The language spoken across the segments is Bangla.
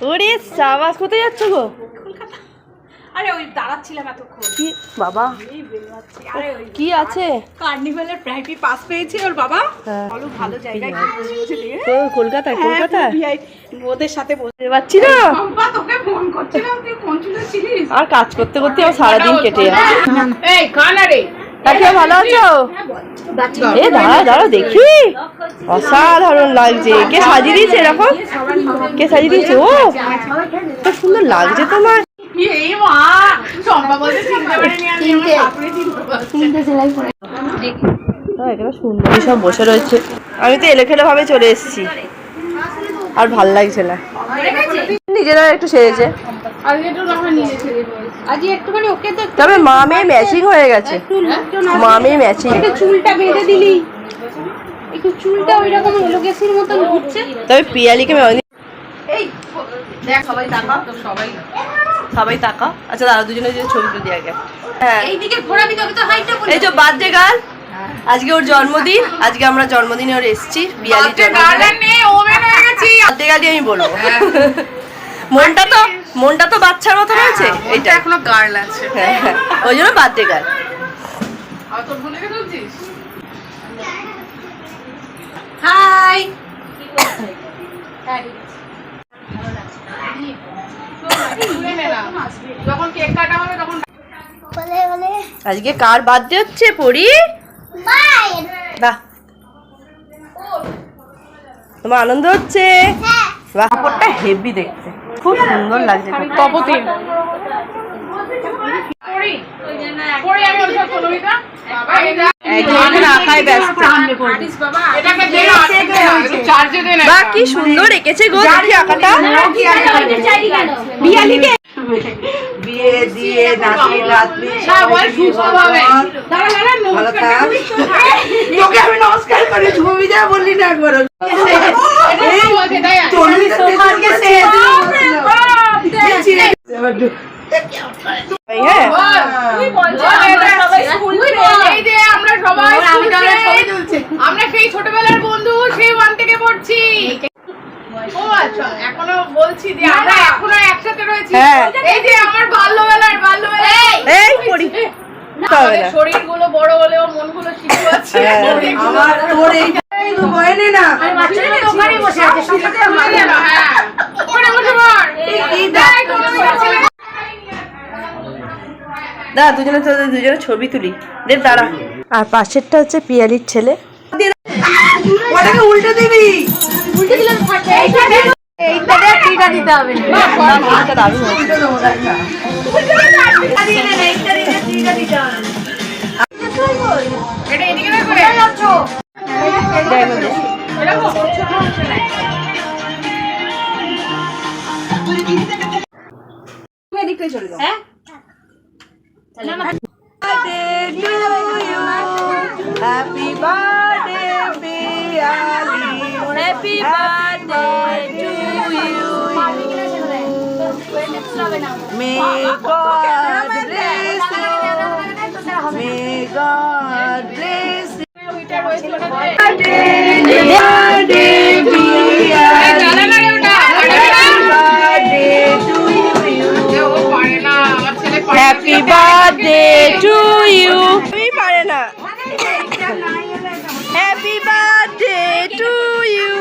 ওরে সাবাস কোথায় যাচ্ছ গো? আরে ওই দাঁড়াচ্ছিলাম এতক্ষণ। কি বাবা? এই বেরোচ্ছি। আরে ওই কি আছে? কার্নিভালের প্রাইভেট পাস পেয়েছে ওর বাবা। হ্যাঁ। ভালো জায়গায় তো কলকাতায় হ্যাঁ, কলকাতায়? ওদের সাথে বসে। বুঝতে পারছি না? তোকে ফোন করছিলাম তুই ফোন তুলেছিলিস আর কাজ করতে করতে সারাদিন কেটে যাচ্ছে এই ভালো আছো? এ দাঁড়া দাঁড়া দেখি। অসাধারণ লাগছে। কে সাজিয়ে দিয়েছে এরকম? কে সাজিয়ে দিয়েছে? ও সুন্দর লাগছে তোমার। সব বসে রয়েছে। আমি তো এলোখেলো ভাবে চলে এসেছি। আর ভালো লাগছে না। নিজেরা একটু সেরেছে আজকে একটুখানি ওকে তো তবে মা মেয়ে ম্যাচিং হয়ে গেছে। মা মেয়ে ম্যাচিং একটু চুলটা বেঁধে দিলি। একটু চুলটা ওই রকম এলোকেসির মতন ঘুরছে। তবে পিয়ালিকে আমি এই দেখ সবাই তাকাও তো সবাই সবাই তাকা আচ্ছা দাঁড়া দুজনে দুজনে ছবি তুলি আগে। হ্যাঁ। এইদিকে ঘোরাবি তবে তো হাইটটা বলি এই যে বার্থডে গার্ল আজকে ওর জন্মদিন। আজকে আমরা জন্মদিনে ওর এসেছি পিয়ালির জন্মদিনে হয়ে আমি বলব। মনটা তো মনটা তো বাচ্চার মতো রয়েছে? এটা এখনও গার্ল আছে। হ্যাঁ হ্যাঁ। ওই জন্য বার্থডে গার্ল। হাই যখন কেক কাটা হবে তখন আজকে কার বার্থডে হচ্ছে পড়ি বাহ। তোমার আনন্দ হচ্ছে? কাপড়টা হেভি দেখতে। খুব সুন্দর লাগছে তপতি পড়ি পড়ি আমি ওর সাথে কলমিটা একজন এখানে আঁকায় ব্যস্ত। এটাকে দে না চার্জে দে না বাহ কি সুন্দর এঁকেছে গো দেখি আঁকাটা। বিয়ে দিয়ে নাতি নাতনি না সুস্থ ভাবে দাঁড়া দাঁড়া ভালো থাক। তোকে আমি নমস্কার করে ছবি দেওয়া বললি না একবার এটা বলছে তাই চল্লিশ তোমাকে সে হ্যাঁ এই যে আমরা সবাই তুলছে। আমরা সেই ছোটবেলার বন্ধু সেই ওয়ান থেকে পড়ছি। ও আচ্ছা এখনও বলছি যে আমরা এখনও একসাথে রয়েছি। হ্যাঁ। এই যে আমার বাল্যবেলার বাল্যবেলার এই পরি আমাদের শরীরগুলো বড় হলেও মনগুলো শিশু আছে। হ্যাঁ। আমার তোর এই না। ওখানে বসে আছে হ্যাঁ ওখানে বসে পড় এই দেখ, কোনো ছেলে দাঁড়া দুজনে তো দুজনে ছবি তুলি। দে দাঁড়া। আর পাশেরটা হচ্ছে পিয়ালির ছেলে। ওটাকে উল্টে দিবি। উল্টে দেবো না। এটা এদিকে না করে দেখো দে। Happy birthday, Piali. Happy birthday to you. May God bless you. May God bless you. Birthday to you আমি পারে না। হ্যাপি বার্থডে টু ইউ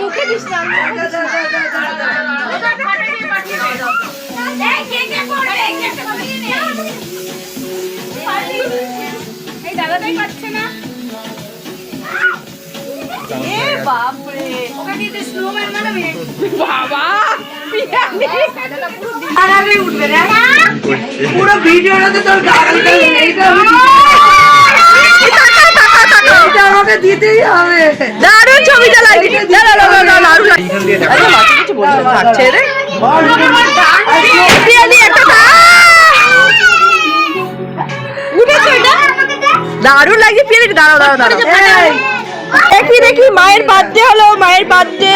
মুখে দিস না। এই পাচ্ছে না এ বাপরে ওকে দিয়ে স্নোম্যান বানাবে বাবা পুরো ভিডিওটাতে তোর আমাকে দিতেই হবে দারুণ ছবিটা দাঁড়া দারুণ লাগছে রে একটা দারুণ লাগছে ফিরে দাঁড়াও দাঁড়াও দাঁড়াও। দেখি দেখি মায়ের বার্থডে হলো মায়ের বার্থডে।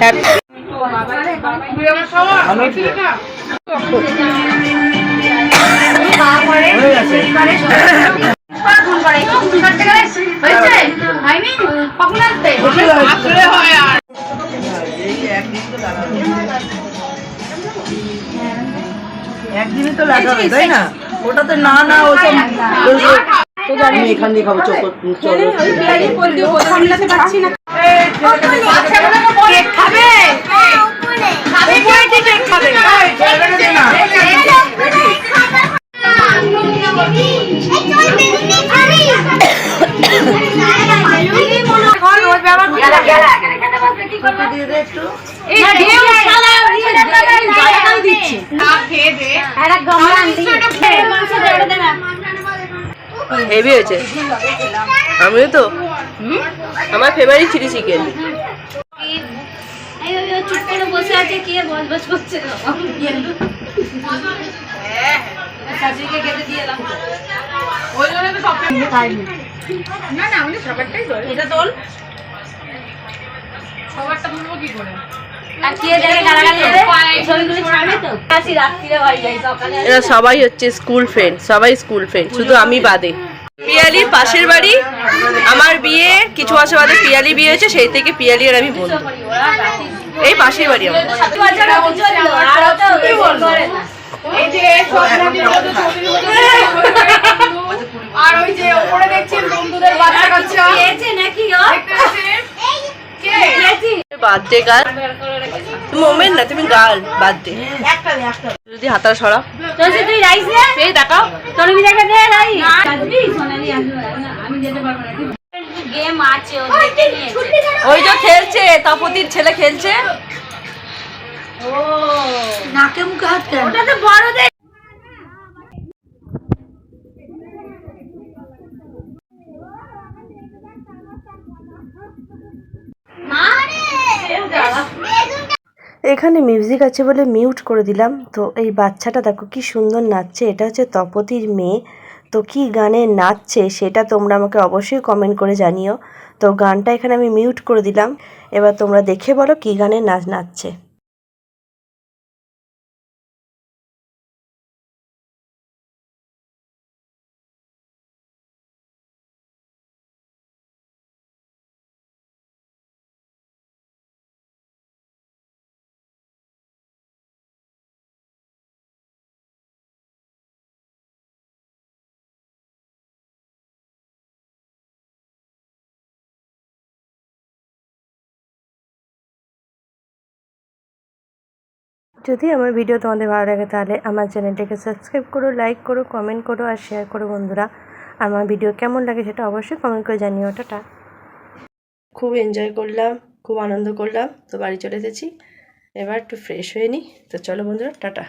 হ্যাপি একদিনই তো লাগাবে তাই না? ওটাতে না না ওসব তো জানি এখান দিয়ে খাব চোখ খাবে। হেভি হয়েছে। আমিও তো। আমার ফেভারিট চিলি চিকেন চুপ করে বসে আছে কে বস বস করছে ওই জন্য তো সব না না সবারটাই এটা তোল। সবারটা তুলবো কি করে? এরা সবাই হচ্ছে স্কুল ফ্রেন্ড সবাই স্কুল ফ্রেন্ড শুধু আমি বাদে। পিয়ালি পাশের বাড়ি আমার বিয়ে কিছু মাসে বাদে পিয়ালি বিয়ে হয়েছে সেই থেকে পিয়ালি আর আমি বন্ধু। এই পাশের বাড়ি আমার। এই যে সব ছবির মতো ছবির মতো আর ওই যে ওপরে দেখছেন বন্ধুদের বাচ্চা কাচ্চা। খেয়েছে নাকি ও? দেখতে পাচ্ছেন? কে? Birthday girl. তুমি না তুমি গার্ল বার্থডে। যদি হাতারা সরা তুই রাইস নে। এই দেখাও। তোর কি দেখা দে রাইস? সোনালি আমি যেতে পারব না। গেম আছে ও দেখে নিয়েছে ওই যে খেলছে তাপতির ছেলে খেলছে। নাকে মুখে হাত কেন? ওটা তো বড়দের এখানে মিউজিক আছে বলে মিউট করে দিলাম। তো এই বাচ্চাটা দেখো কি সুন্দর নাচছে। এটা হচ্ছে তপতির মেয়ে। তো কি গানে নাচছে সেটা তোমরা আমাকে অবশ্যই কমেন্ট করে জানিও। তো গানটা এখানে আমি মিউট করে দিলাম। এবার তোমরা দেখে বলো কি গানে নাচ নাচছে। যদি আমার ভিডিও তোমাদের ভালো লাগে তাহলে আমার চ্যানেলটাকে সাবস্ক্রাইব করো লাইক করো কমেন্ট করো আর শেয়ার করো বন্ধুরা। আমার ভিডিও কেমন লাগে সেটা অবশ্যই কমেন্ট করে জানিও। টাটা। খুব এনজয় করলাম, খুব আনন্দ করলাম, তো বাড়ি চলে এসেছি। এবার একটু ফ্রেশ হয়ে নিই তো চলো বন্ধুরা, টাটা।